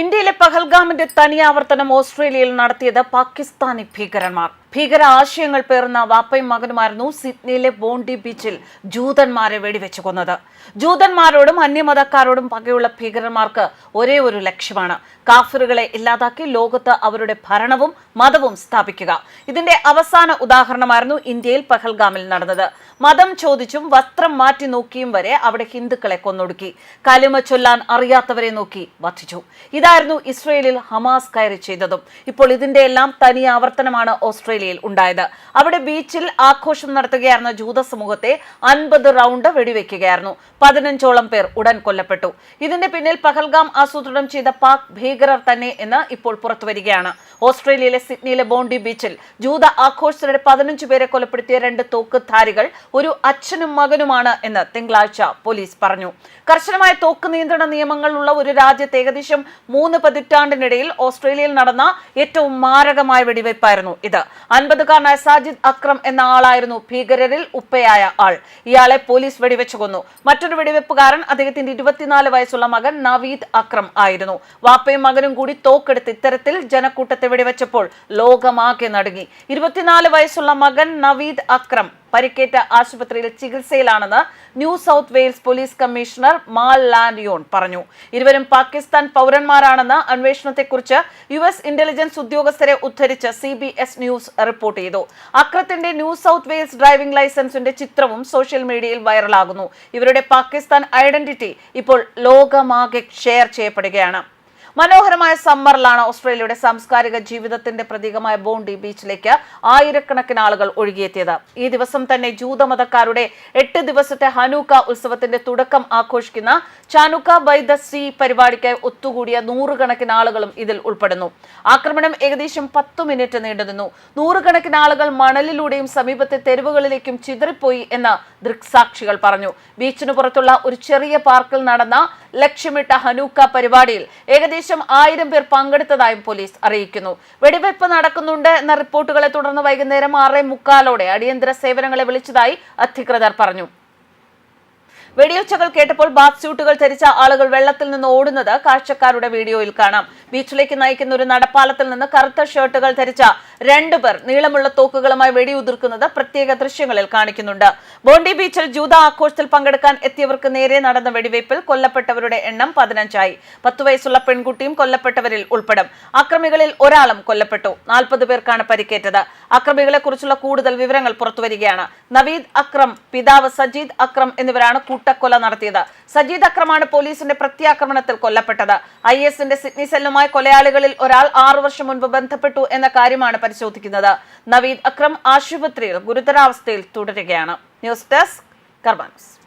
ഇന്ത്യയിലെ പഹൽഗാമിന്റെ തനിയാവർത്തനം ഓസ്ട്രേലിയയിൽ നടത്തിയത് പാകിസ്ഥാനി ഭീകരന്മാർ. ഭീകര ആശയങ്ങൾ പേർന്ന വാപ്പയും മകനുമായിരുന്നു സിഡ്നിയിലെ ബോണ്ടി ബീച്ചിൽ ജൂതന്മാരെ വെടിവെച്ച് കൊന്നത്. ജൂതന്മാരോടും അന്യമതക്കാരോടും പകയുള്ള ഭീകരന്മാർക്ക് ഒരേ ഒരു ലക്ഷ്യമാണ്. കാഫറുകളെ ഇല്ലാതാക്കി ലോകത്ത് അവരുടെ ഭരണവും മതവും സ്ഥാപിക്കുക. ഇതിന്റെ അവസാന ഉദാഹരണമായിരുന്നു ഇന്ത്യയിൽ പഹൽഗാമിൽ നടന്നത്. മതം ചോദിച്ചും വസ്ത്രം മാറ്റി നോക്കിയും വരെ അവിടെ ഹിന്ദുക്കളെ കൊന്നൊടുക്കി. കലിമ ചൊല്ലാൻ അറിയാത്തവരെ നോക്കി വധിച്ചു. ഇതായിരുന്നു ഇസ്രയേലിൽ ഹമാസ് കയറി ചെയ്തതും. ഇപ്പോൾ ഇതിന്റെ എല്ലാം തനി ആവർത്തനമാണ് ഓസ്ട്രേലിയയിൽ ഉണ്ടായത്. അവിടെ ബീച്ചിൽ ആഘോഷം നടത്തുകയായിരുന്ന ജൂത സമൂഹത്തെ അൻപത് റൗണ്ട് വെടിവെക്കുകയായിരുന്നു. പതിനഞ്ചോളം പേർ ഉടൻ കൊല്ലപ്പെട്ടു. ഇതിന്റെ പിന്നിൽ പഹൽഗാം ആസൂത്രണം ചെയ്ത പാക് ഭീകരർ തന്നെ എന്ന് ഇപ്പോൾ പുറത്തുവരികയാണ് ഓസ്ട്രേലിയയിലെ സിഡ്നിയിലെ ബോണ്ടി ബീച്ചിൽ ജൂത ആഘോഷത്തിനിടെ പതിനഞ്ചു പേരെ കൊലപ്പെടുത്തിയ രണ്ട് തോക്കുധാരികൾ ഒരു അച്ഛനും മകനുമാണ് എന്ന് തിങ്കളാഴ്ച പോലീസ് പറഞ്ഞു. കർശനമായ തോക്ക് നിയന്ത്രണ നിയമങ്ങളുള്ള ഒരു രാജ്യത്ത് ഏകദേശം മൂന്ന് പതിറ്റാണ്ടിനിടയിൽ ഓസ്ട്രേലിയയിൽ നടന്ന ഏറ്റവും മാരകമായ വെടിവയ്പ്പായിരുന്നു ഇത്. അൻപതുകാരനായ സാജിദ് അക്രം എന്ന ആളായിരുന്നു ഭീകരരിൽ ഉപ്പയായ ആൾ. ഇയാളെ പോലീസ് വെടിവെച്ചു കൊന്നു. മറ്റൊരു വെടിവെപ്പുകാരൻ അദ്ദേഹത്തിന്റെ ഇരുപത്തിനാല് വയസ്സുള്ള മകൻ നവീദ് അക്രം ആയിരുന്നു. വാപ്പയും മകനും കൂടി തോക്കെടുത്ത് ഇത്തരത്തിൽ ജനക്കൂട്ടത്തെ വെടിവെച്ചപ്പോൾ ലോകമാകെ നടുങ്ങി. ഇരുപത്തിനാല് വയസ്സുള്ള മകൻ നവീദ് അക്രം പരിക്കേറ്റ ആശുപത്രിയിൽ ചികിത്സയിലാണെന്ന് New South Wales police commissioner Mal Lanyon പറഞ്ഞു. ഇരുവരും പാകിസ്ഥാൻ പൗരന്മാരാണെന്ന് അന്വേഷണത്തെക്കുറിച്ച് യു എസ് ഇന്റലിജൻസ് ഉദ്യോഗസ്ഥരെ ഉദ്ധരിച്ച് C B S news report ചെയ്തു. അക്രത്തിന്റെ ന്യൂ സൗത്ത് വെയിൽസ് ഡ്രൈവിംഗ് ലൈസൻസിന്റെ ചിത്രവും സോഷ്യൽ മീഡിയയിൽ വൈറലാകുന്നു. ഇവരുടെ പാകിസ്ഥാൻ ഐഡന്റിറ്റി ഇപ്പോൾ ലോകമാകെ ഷെയർ ചെയ്യപ്പെടുകയാണ്. മനോഹരമായ സമ്മറിലാണ് ഓസ്ട്രേലിയയുടെ സാംസ്കാരിക ജീവിതത്തിന്റെ പ്രതീകമായ ബോണ്ടി ബീച്ചിലേക്ക് ആയിരക്കണക്കിന് ആളുകൾ ഒഴുകിയെത്തിയത്. ഈ ദിവസം തന്നെ ജൂതമതക്കാരുടെ എട്ട് ദിവസത്തെ ഹനൂക്ക ഉത്സവത്തിന്റെ തുടക്കം ആഘോഷിക്കുന്ന ചാനുക്ക ബൈ ദ സീ പരിപാടിക്കായി ഒത്തുകൂടിയ നൂറുകണക്കിന് ആളുകളും ഇതിൽ ഉൾപ്പെടുന്നു. ആക്രമണം ഏകദേശം പത്ത് മിനിറ്റ് നീണ്ടുനിന്നു. നൂറുകണക്കിന് ആളുകൾ മണലിലൂടെയും സമീപത്തെ തെരുവുകളിലേക്കും ചിതറിപ്പോയി എന്ന് ദൃക്സാക്ഷികൾ പറഞ്ഞു. ബീച്ചിന് പുറത്തുള്ള ഒരു ചെറിയ പാർക്കിൽ നടന്ന ലക്ഷ്യമിട്ട ഹനൂക്ക പരിപാടിയിൽ ഏകദേശം ആയിരം പേർ പങ്കെടുത്തതായും പോലീസ് അറിയിക്കുന്നു. വെടിവെപ്പ് നടക്കുന്നുണ്ട് എന്ന റിപ്പോർട്ടുകളെ തുടർന്ന് വൈകുന്നേരം ആറേ മുക്കാലോടെ അടിയന്തര സേവനങ്ങളെ വിളിച്ചതായി അധികൃതർ പറഞ്ഞു. വെടിയൊച്ചകൾ കേട്ടപ്പോൾ ബാത്ത് സ്യൂട്ടുകൾ ധരിച്ച ആളുകൾ വെള്ളത്തിൽ നിന്ന് ഓടുന്നത് കാഴ്ചക്കാരുടെ വീഡിയോയിൽ കാണാം. ബീച്ചിലേക്ക് നയിക്കുന്ന ഒരു നടപ്പാലത്തിൽ നിന്ന് കറുത്ത ഷർട്ടുകൾ ധരിച്ച രണ്ടുപേർ നീളമുള്ള തോക്കുകളുമായി വെടിയുതിർക്കുന്നത് പ്രത്യേക ദൃശ്യങ്ങളിൽ കാണിക്കുന്നുണ്ട്. ബോണ്ടി ബീച്ചിൽ ജൂത ആഘോഷത്തിൽ പങ്കെടുക്കാൻ എത്തിയവർക്ക് നേരെ നടന്ന വെടിവയ്പിൽ കൊല്ലപ്പെട്ടവരുടെ എണ്ണം പതിനഞ്ചായി. പത്തു വയസ്സുള്ള പെൺകുട്ടിയും കൊല്ലപ്പെട്ടവരിൽ ഉൾപ്പെടും. അക്രമികളിൽ ഒരാളും കൊല്ലപ്പെട്ടു. നാൽപ്പത് പേർക്കാണ് പരിക്കേറ്റത്. അക്രമികളെ കുറിച്ചുള്ള കൂടുതൽ വിവരങ്ങൾ പുറത്തുവരികയാണ്. നവീദ് അക്രം പിതാവ് സജീദ് അക്രം എന്നിവരാണ് കൂട്ടക്കൊല നടത്തിയത്. സജീദ് അക്രമാണ് പോലീസിന്റെ പ്രത്യാക്രമണത്തിൽ കൊല്ലപ്പെട്ടത്. ഐ എസിന്റെ സിഡ്നി സെല്ലുമായി കൊലയാളികളിൽ ഒരാൾ ആറു വർഷം മുൻപ് ബന്ധപ്പെട്ടു എന്ന കാര്യമാണ് പരിശോധിക്കുന്നത്. നവീദ് അക്രം ആശുപത്രിയിൽ ഗുരുതരാവസ്ഥയിൽ തുടരുകയാണ്. News desk കർമാനസ്